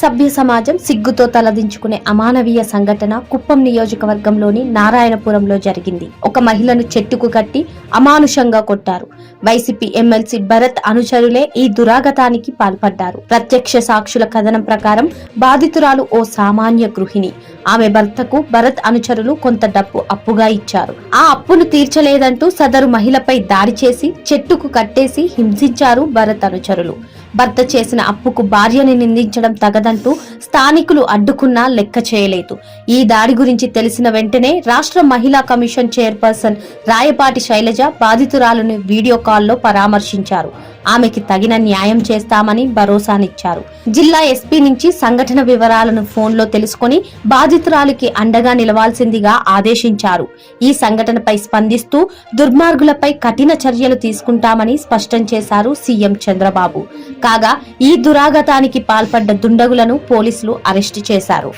సభ్య సమాజం సిగ్గుతో తలదించుకునే అమానవీయ సంఘటన కుప్పం నియోజకవర్గంలోని నారాయణపురంలో జరిగింది. ఒక మహిళను చెట్టుకు కట్టి అమానుషంగా కొట్టారు. వైసీపీ ఎమ్మెల్సీ భరత్ అనుచరులే ఈ దురాగతానికి పాల్పడ్డారు. ప్రత్యక్ష సాక్షుల కథనం ప్రకారం బాధితురాలు ఓ సామాన్య గృహిణి. ఆమె భర్తకు భరత్ అనుచరులు కొంత డబ్బు అప్పుగా ఇచ్చారు. ఆ అప్పును తీర్చలేదంటూ సదరు మహిళపై దాడి చేసి చెట్టుకు కట్టేసి హింసించారు భరత్ అనుచరులు. భర్త చేసిన అప్పుకు భార్యని నిందించడం తగదంటూ స్థానికులు అడ్డుకున్నా లెక్క చేయలేదు. ఈ దాడి గురించి తెలిసిన వెంటనే రాష్ట్ర మహిళా కమిషన్ చైర్పర్సన్ రాయపాటి శైలజ బాధితురాలను వీడియో కాల్లో పరామర్శించారు. ఆమెకి తగిన న్యాయం చేస్తామని భరోసానిచ్చారు. జిల్లా ఎస్పీ నుంచి సంఘటన వివరాలను ఫోన్లో తెలుసుకొని బాధితురాలికి అండగా నిలవాల్సిందిగా ఆదేశించారు. ఈ సంఘటనపై స్పందిస్తూ దుర్మార్గులపై కఠిన చర్యలు తీసుకుంటామని స్పష్టం చేశారు సీఎం చంద్రబాబు. కాగా ఈ దురాగతానికి పాల్పడ్డ దుండగులను పోలీసులు అరెస్టు చేశారు.